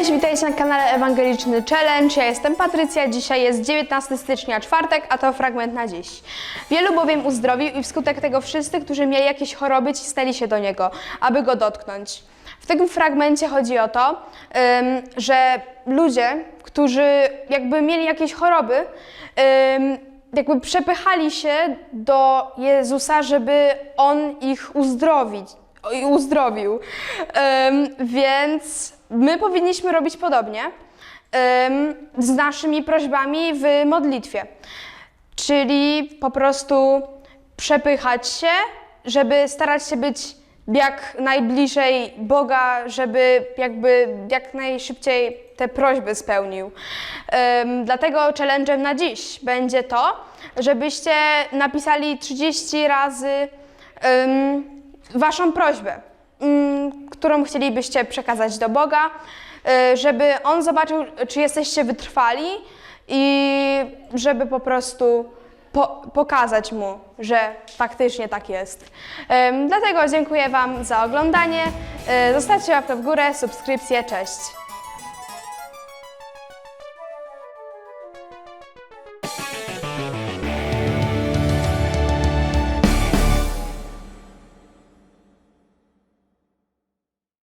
Cześć, witajcie na kanale Ewangeliczny Challenge. Ja jestem Patrycja. Dzisiaj jest 19 stycznia, czwartek, a to fragment na dziś. Wielu bowiem uzdrowił i wskutek tego wszyscy, którzy mieli jakieś choroby, cisnęli się do niego, aby go dotknąć. W tym fragmencie chodzi o to, że ludzie, którzy jakby mieli jakieś choroby, jakby przepychali się do Jezusa, żeby On ich uzdrowić, i uzdrowił. Więc my powinniśmy robić podobnie z naszymi prośbami w modlitwie. Czyli po prostu przepychać się, żeby starać się być jak najbliżej Boga, żeby jakby jak najszybciej te prośby spełnił. Em, dlatego challenge'em na dziś będzie to, żebyście napisali 30 razy em, waszą prośbę, którą chcielibyście przekazać do Boga, y, żeby On zobaczył, czy jesteście wytrwali i żeby po prostu po pokazać Mu, że faktycznie tak jest. Dlatego dziękuję Wam za oglądanie. Y, zostawcie łapkę w górę, subskrypcję, cześć!